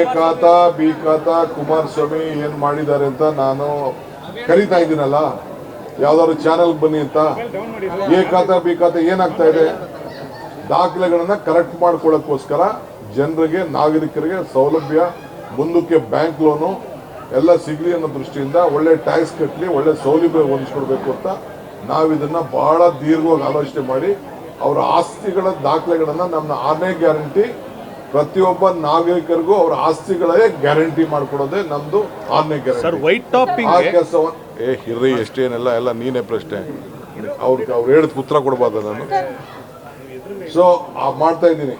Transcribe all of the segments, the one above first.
A ಖಾತ B ಖಾತ ಕುಮಾರಸ್ವಾಮಿ ಏನ್ ಮಾಡಿದ್ದಾರೆ ಅಂತ ನಾನು ಕರಿತಾ ಇದ್ದೀನಲ್ಲ? ಯಾವ್ದಾದ್ರು ಚಾನೆಲ್ ಬನ್ನಿ ಅಂತ? ಎ ಖಾತ ಬಿ ಖಾತ ಏನಾಗ್ತಾ ಇದೆ? ದಾಖಲೆಗಳನ್ನ ಕರೆಕ್ಟ್ ಮಾಡ್ಕೊಳ್ಳೋಕ್ಕೋಸ್ಕರ ಜನರಿಗೆ, ನಾಗರಿಕರಿಗೆ ಸೌಲಭ್ಯ, ಮುಂದಕ್ಕೆ ಬ್ಯಾಂಕ್ ಲೋನು ಎಲ್ಲ ಸಿಗ್ಲಿ ಅನ್ನೋ ದೃಷ್ಟಿಯಿಂದ ಒಳ್ಳೆ ಟ್ಯಾಕ್ಸ್ ಕಟ್ಟಲಿ ಒಳ್ಳೆ ಸೌಲಭ್ಯ ಹೊಂದಿಸ್ಕೊಡ್ಬೇಕು ಅಂತ ನಾವಿದನ್ನ ಬಹಳ ದೀರ್ಘವಾಗಿ ಆಲೋಚನೆ ಮಾಡಿ ಅವರ ಆಸ್ತಿಗಳ ದಾಖಲೆಗಳನ್ನ ನಮ್ಮ ಆನೆ ಗ್ಯಾರಂಟಿ ಪ್ರತಿಯೊಬ್ಬ ನಾಗರಿಕರಿಗೂ ಅವರ ಆಸ್ತಿಗಳೇ ಗ್ಯಾರಂಟಿ ಮಾಡ್ಕೊಡೋದೇ ನಮ್ದು ಆರನೇ ಸರ್ ಗ್ಯಾರಂಟಿ ವೈಟ್ ಟಾಪಿಂಗ್ ಆ ಕೆಲಸವನ್ನು ಏ ಹಿರ್ರಿ ಎಷ್ಟೇನೆಲ್ಲ ಎಲ್ಲ ನೀನೇ ಪ್ರಶ್ನೆ. ಅವ್ರಿಗೆ ಅವ್ರು ಹೇಳಿದ ಉತ್ತರ ಕೊಡ್ಬಾರ್ದ ನಾನು ಸೊ ಮಾಡ್ತಾ ಇದ್ದೀನಿ.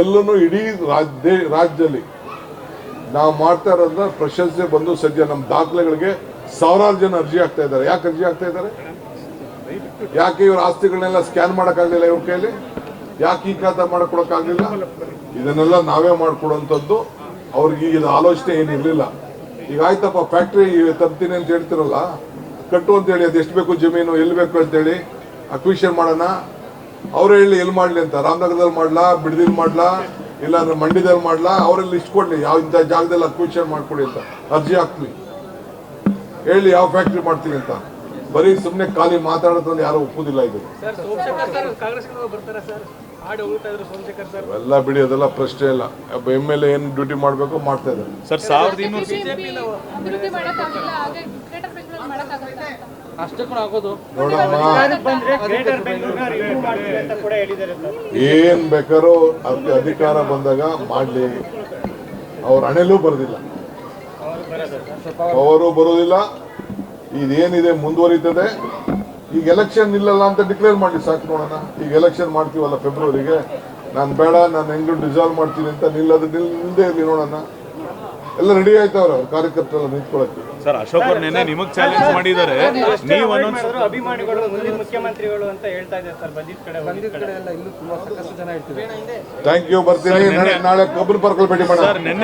ಎಲ್ಲೂ ಇಡೀ ರಾಜ್ಯ ರಾಜ್ಯದಲ್ಲಿ ನಾವು ಮಾಡ್ತಾ ಇರೋದ್ರ ಪ್ರಶಸ್ತಿ ಬಂದು ಸದ್ಯ ನಮ್ಮ ದಾಖಲೆಗಳಿಗೆ ಸಾವಿರಾರು ಜನ ಅರ್ಜಿ ಆಗ್ತಾ ಇದ್ದಾರೆ. ಯಾಕೆ ಅರ್ಜಿ ಆಗ್ತಾ ಇದ್ದಾರೆ? ಯಾಕೆ ಇವ್ರ ಆಸ್ತಿಗಳನ್ನೆಲ್ಲ ಸ್ಕ್ಯಾನ್ ಮಾಡೋಕ್ಕಾಗಲಿಲ್ಲ ಇವ್ರ ಕೈಲಿ ಯಾಕೆ ಈ ಖಾತಾ ಮಾಡ್ಕೊಡಕ್ಕಾಗಲಿಲ್ಲ? ಇದನ್ನೆಲ್ಲ ನಾವೇ ಮಾಡ್ಕೊಡೋಂಥದ್ದು. ಅವ್ರಿಗೆ ಇದು ಆಲೋಚನೆ ಏನಿರಲಿಲ್ಲ. ಈಗ ಆಯ್ತಪ್ಪ ಫ್ಯಾಕ್ಟ್ರಿ ತರ್ತೀನಿ ಅಂತ ಹೇಳ್ತಿರಲ್ಲ? ಕಟ್ಟು ಅಂತ ಹೇಳಿ, ಅದು ಎಷ್ಟು ಬೇಕು ಜಮೀನು, ಎಲ್ಲಿ ಬೇಕು ಅಂತೇಳಿ ಅಕ್ವಿಷನ್ ಮಾಡೋಣ. ಅವ್ರು ಹೇಳಿ, ಎಲ್ಲಿ ಮಾಡ್ಲಿ ಅಂತ? ರಾಮನಗರದಲ್ಲಿ ಮಾಡ್ಲಾ, ಬಿಡದಿಲ್ ಮಾಡ್ಲಾ, ಇಲ್ಲಾಂದ್ರೆ ಮಂಡ್ಯದಲ್ಲಿ ಮಾಡ್ಲಾ? ಅವರಲ್ಲಿ ಲಿಸ್ಟ್ ಕೊಡ್ಲಿ, ಯಾವ ಇಂಥ ಜಾಗದಲ್ಲಿ ಅಕ್ವಿಷನ್ ಮಾಡ್ಕೊಡಿ ಅಂತ. ಅರ್ಜಿ ಹಾಕ್ಲಿ. ಹೇಳಿ, ಯಾವ ಫ್ಯಾಕ್ಟ್ರಿ ಮಾಡ್ತೀನಿ ಅಂತ. ಬರೀ ಸುಮ್ಮನೆ ಖಾಲಿ ಮಾತಾಡೋದ್ರಲ್ಲಿ ಯಾರು ಒಪ್ಪುದಿಲ್ಲ ಇದು. ಎಲ್ಲ ಬಿಡಿ ಅದೆಲ್ಲ ಪ್ರಶ್ನೆ ಇಲ್ಲ. ಒಬ್ಬ ಎಂ ಎಲ್ ಎ ಏನು ಡ್ಯೂಟಿ ಮಾಡಬೇಕು ಮಾಡ್ತಾ ಇದ್ದಾರೆ. ಸರ್ ಸಾವಿರದ ಇನ್ನೂರು ಏನ್ ಬೇಕಾದ್ರೂ ಅದ್- ಅಧಿಕಾರ ಬಂದಾಗ ಮಾಡಲಿ. ಅವ್ರ ಹಣೆಲೂ ಬರೋದಿಲ್ಲ. ಅವರು ಬರೋದಿಲ್ಲ. ಇದೇನಿದೆ ಮುಂದುವರಿತದೆ. ಈಗ ಎಲೆಕ್ಷನ್ ಇಲ್ಲಲ್ಲ ಅಂತ ಡಿಕ್ಲೇರ್ ಮಾಡಿ ಸಾಕು ನೋಡೋಣ. ಈಗ ಎಲೆಕ್ಷನ್ ಮಾಡ್ತೀವಲ್ಲ ಫೆಬ್ರವರಿಗೆ ನಾನು ಬೇಡ ನಾನು ಹೆಂಗ್ ಡಿಸಾಲ್ವ್ ಮಾಡ್ತೀನಿ ಅಂತ ನಿಲ್ಲದು ನಿಲ್ ನಿಲ್ದೇ ಇರಲಿ ನೋಡೋಣ. ಎಲ್ಲ ರೆಡಿ ಆಯ್ತವ್ರ ಅವ್ರ ಕಾರ್ಯಕರ್ತರೆಲ್ಲ ನಿಂತ್ಕೊಳಕ್ಕೆ. ಸರ್ ಅಶೋಕ್ ಅವ್ರು ನಿನ್ನೆ ನಿಮಗ್ ಚಾಲೆಂಜ್ ಮಾಡಿದ್ದಾರೆ. ನೀವು ಅಭಿಮಾನಿಗಳು ಮುಂದಿನ ಮುಖ್ಯಮಂತ್ರಿಗಳು ಅಂತ ಹೇಳ್ತಾ ಇದ್ದಾರೆ ಸರ್ ಬಂದಿದ್ ಕಡೆ ಬಂದಿದ್ ಕಡೆ. ಎಲ್ಲ ಇನ್ನು ತುಂಬಾ ಸಾಕಷ್ಟು ಜನ ಹೇಳ್ತಿದ್ದಾರೆ ಥ್ಯಾಂಕ್ ಯು ಬರ್ತೀನಿ. ನಾಳೆ ಕಬ್ಬನ್ ಪಾರ್ಕಲ್ಲಿ ಭೇಟಿ ಮಾಡೋಣ. ಸರ್ ನೆನ್ನೆ